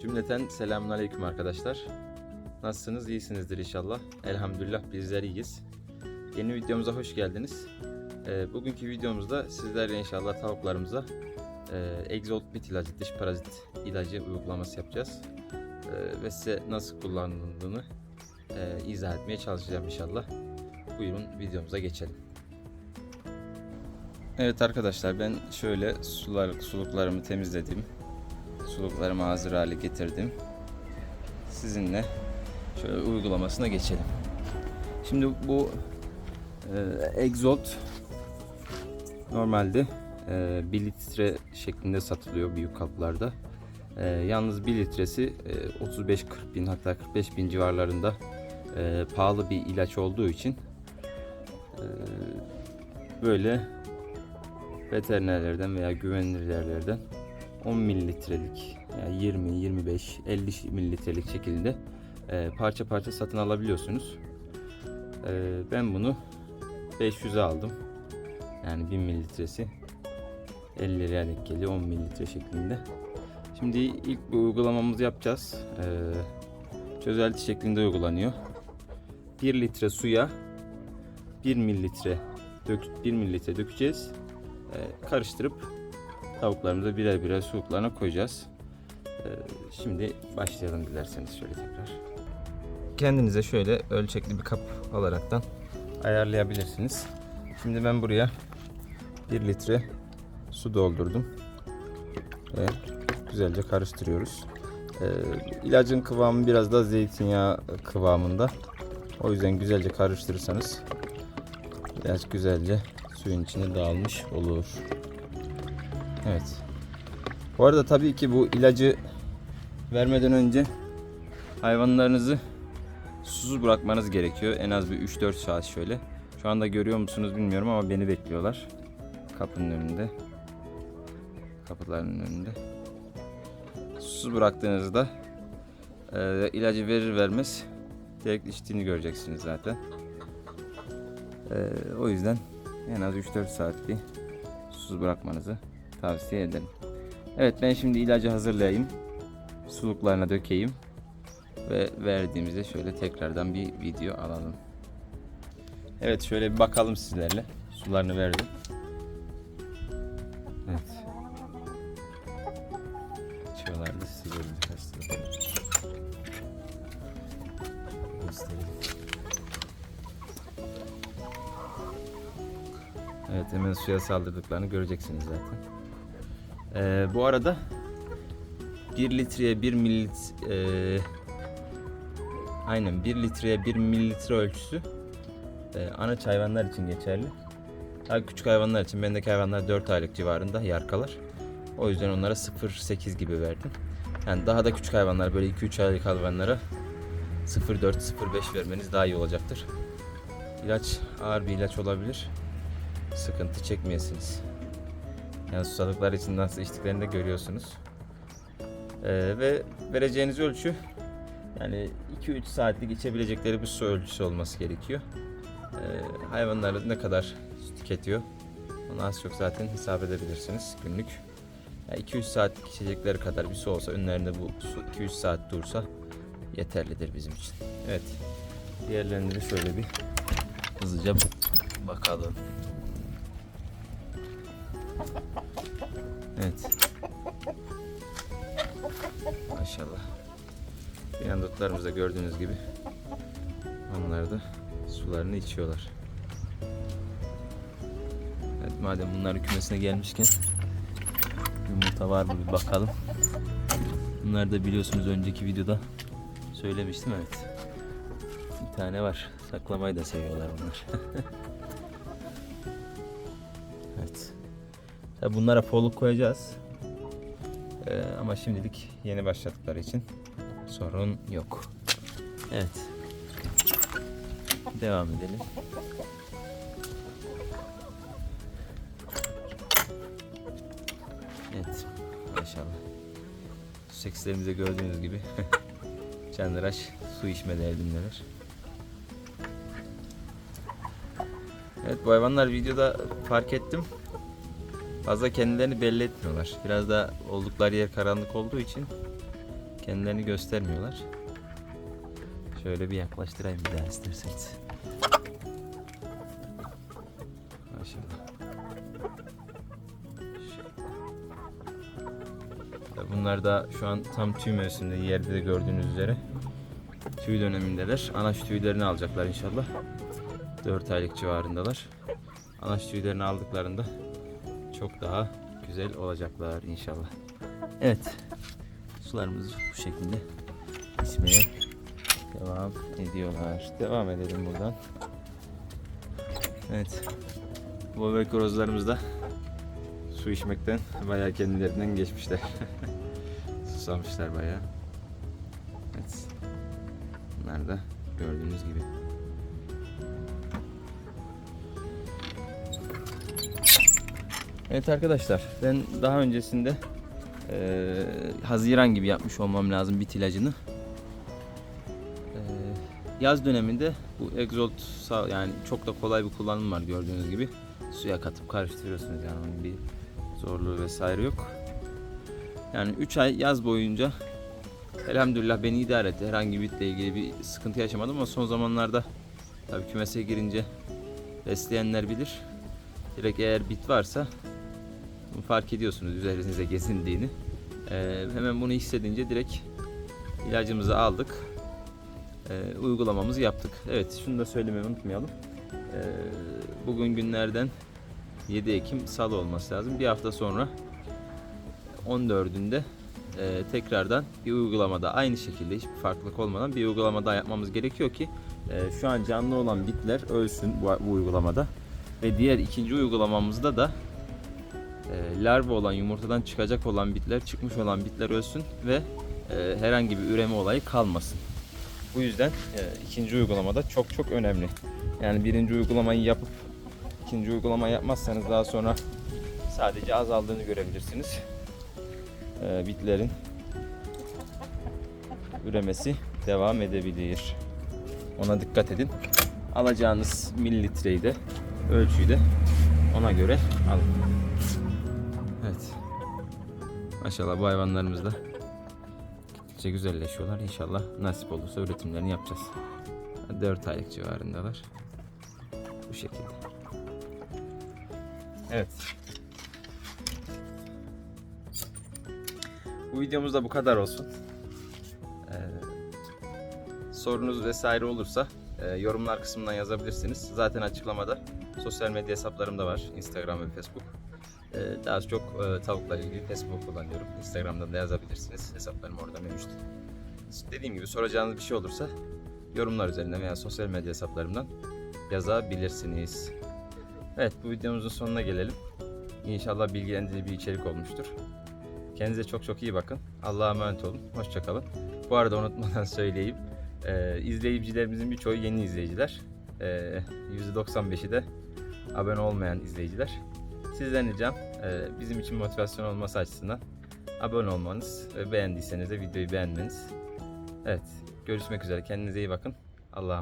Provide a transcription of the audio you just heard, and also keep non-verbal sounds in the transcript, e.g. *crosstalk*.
Cümleten selamünaleyküm arkadaşlar. Nasılsınız? İyisinizdir inşallah. Elhamdülillah bizler iyiyiz. Yeni videomuza hoş geldiniz. Ee, bugünkü videomuzda sizlerle inşallah tavuklarımıza e, Exalt Bit ilacı, diş parazit ilacı uygulaması yapacağız. Ee, ve size nasıl kullanıldığını e, izah etmeye çalışacağım inşallah. Buyurun videomuza geçelim. Evet arkadaşlar ben şöyle sular suluklarımı temizledim. Suluklarımı hazır hale getirdim. Sizinle şöyle uygulamasına geçelim. Şimdi bu e, Exalt normalde e, 1 litre şeklinde satılıyor büyük kaplarda. E, yalnız 1 litresi e, 35-40 bin hatta 45 bin civarlarında e, pahalı bir ilaç olduğu için e, böyle veterinerlerden veya güvenilir yerlerden 10 mililitrelik yani 20, 25, 50 mililitrelik şekilde e, parça parça satın alabiliyorsunuz. E, ben bunu 500'e aldım. Yani 1000 mililitresi 50 liraya denk geliyor 10 mililitre şeklinde. Şimdi ilk bir uygulamamızı yapacağız. E, çözelti şeklinde uygulanıyor. 1 litre suya 1 mililitre dök 1 mililitre dökeceğiz. E, karıştırıp tavuklarımıza birer birer suluklarına koyacağız. Ee, Şimdi başlayalım dilerseniz şöyle tekrar. Kendinize şöyle ölçekli bir kap alaraktan ayarlayabilirsiniz. Şimdi ben buraya 1 litre su doldurdum. Ve güzelce karıştırıyoruz. Ee, ilacın kıvamı biraz da zeytinyağı kıvamında. O yüzden güzelce karıştırırsanız ilaç güzelce suyun içine dağılmış olur. Evet. Bu arada tabii ki bu ilacı vermeden önce hayvanlarınızı susuz bırakmanız gerekiyor. En az bir 3-4 saat şöyle. Şu anda görüyor musunuz bilmiyorum ama beni bekliyorlar. Kapının önünde. Kapıların önünde. Susuz bıraktığınızda e, ilacı verir vermez direkt içtiğini göreceksiniz zaten. E, o yüzden en az 3-4 saat bir susuz bırakmanızı tavsiye ederim. Evet ben şimdi ilacı hazırlayayım. Suluklarına dökeyim. Ve verdiğimizde şöyle tekrardan bir video alalım. Evet şöyle bir bakalım sizlerle. Sularını verdim. Evet. İçiyorlardı. Göstereyim. Evet hemen suya saldırdıklarını göreceksiniz zaten. Ee, bu arada 1 litreye 1 mililitre e, aynen 1 litreye 1 mililitre ölçüsü e, anaç hayvanlar için geçerli. Daha küçük hayvanlar için bendeki hayvanlar 4 aylık civarında yarkalar. O yüzden onlara 0.8 gibi verdim. Yani daha da küçük hayvanlar böyle 2-3 aylık hayvanlara 0.4-0.5 vermeniz daha iyi olacaktır. İlaç ağır bir ilaç olabilir. Sıkıntı çekmeyesiniz. Yani susadıklar için nasıl içtiklerini de görüyorsunuz. Ee, ve vereceğiniz ölçü yani 2-3 saatlik içebilecekleri bir su ölçüsü olması gerekiyor. Ee, hayvanlar ne kadar su tüketiyor onu az çok zaten hesap edebilirsiniz günlük. Yani 2-3 saatlik içecekleri kadar bir su olsa önlerinde bu su 2-3 saat dursa yeterlidir bizim için. Evet. Diğerlerini de şöyle bir hızlıca bakalım. Evet. Maşallah. Yandıklarımız da gördüğünüz gibi onlar da sularını içiyorlar. Evet madem bunlar kümesine gelmişken yumurta var mı bir bakalım. Bunlar da biliyorsunuz önceki videoda söylemiştim evet. Bir tane var. Saklamayı da seviyorlar bunlar. *laughs* bunlara poluk koyacağız. Ee, ama şimdilik yeni başladıkları için sorun yok. Evet. Devam edelim. Evet. Maşallah. Sekslerimizde gördüğünüz gibi *laughs* canlıraş su içme derdindeler. Evet bu hayvanlar videoda fark ettim. Fazla kendilerini belli etmiyorlar. Biraz da oldukları yer karanlık olduğu için Kendilerini göstermiyorlar. Şöyle bir yaklaştırayım bir daha isterseniz. Bunlar da şu an tam tüy mevsiminde yerde de gördüğünüz üzere tüy dönemindeler. Anaç tüylerini alacaklar inşallah. 4 aylık civarındalar. Anaç tüylerini aldıklarında çok daha güzel olacaklar inşallah. Evet. Sularımız bu şekilde içmeye devam ediyorlar. Devam edelim buradan. Evet. Bu bebek horozlarımız da su içmekten bayağı kendilerinden geçmişler. *laughs* Susamışlar bayağı. Evet. Bunlar da gördüğünüz gibi. Evet arkadaşlar ben daha öncesinde eee, Haziran gibi yapmış olmam lazım bit ilacını. Eee, yaz döneminde bu sağ- yani çok da kolay bir kullanım var gördüğünüz gibi. Suya katıp karıştırıyorsunuz yani bir zorluğu vesaire yok. Yani 3 ay yaz boyunca elhamdülillah beni idare etti. Herhangi bitle ilgili bir sıkıntı yaşamadım ama son zamanlarda tabii kümese girince besleyenler bilir. Direkt eğer bit varsa fark ediyorsunuz üzerinize gezindiğini. Ee, hemen bunu hissedince direkt ilacımızı aldık. Ee, uygulamamızı yaptık. Evet şunu da söylemeyi unutmayalım. Ee, bugün günlerden 7 Ekim Salı olması lazım. Bir hafta sonra 14'ünde e, tekrardan bir uygulamada aynı şekilde hiçbir farklılık olmadan bir uygulama daha yapmamız gerekiyor ki e, şu an canlı olan bitler ölsün bu, bu uygulamada. Ve diğer ikinci uygulamamızda da e, larva olan yumurtadan çıkacak olan bitler, çıkmış olan bitler ölsün ve e, herhangi bir üreme olayı kalmasın. Bu yüzden e, ikinci uygulamada çok çok önemli. Yani birinci uygulamayı yapıp ikinci uygulama yapmazsanız daha sonra sadece azaldığını görebilirsiniz. E, bitlerin üremesi devam edebilir. Ona dikkat edin. Alacağınız mililitreyi de ölçüyü de ona göre alın. Maşallah bu hayvanlarımız da gittikçe güzelleşiyorlar. İnşallah nasip olursa üretimlerini yapacağız. 4 aylık civarındalar. Bu şekilde. Evet. Bu videomuz da bu kadar olsun. Ee, sorunuz vesaire olursa e, yorumlar kısmından yazabilirsiniz. Zaten açıklamada sosyal medya hesaplarım da var. Instagram ve Facebook. Ee, daha çok e, tavukla ilgili Facebook kullanıyorum. Instagram'dan da yazabilirsiniz. Hesaplarım orada mevcut. Dediğim gibi soracağınız bir şey olursa yorumlar üzerinden veya sosyal medya hesaplarımdan yazabilirsiniz. Evet bu videomuzun sonuna gelelim. İnşallah bilgilendirici bir içerik olmuştur. Kendinize çok çok iyi bakın. Allah'a emanet olun. Hoşçakalın. Bu arada unutmadan *laughs* söyleyeyim. Ee, izleyicilerimizin birçoğu yeni izleyiciler. Ee, %95'i de abone olmayan izleyiciler. Sizden ricam bizim için motivasyon olması açısından abone olmanız ve beğendiyseniz de videoyu beğenmeniz. Evet görüşmek üzere. Kendinize iyi bakın. Allah'a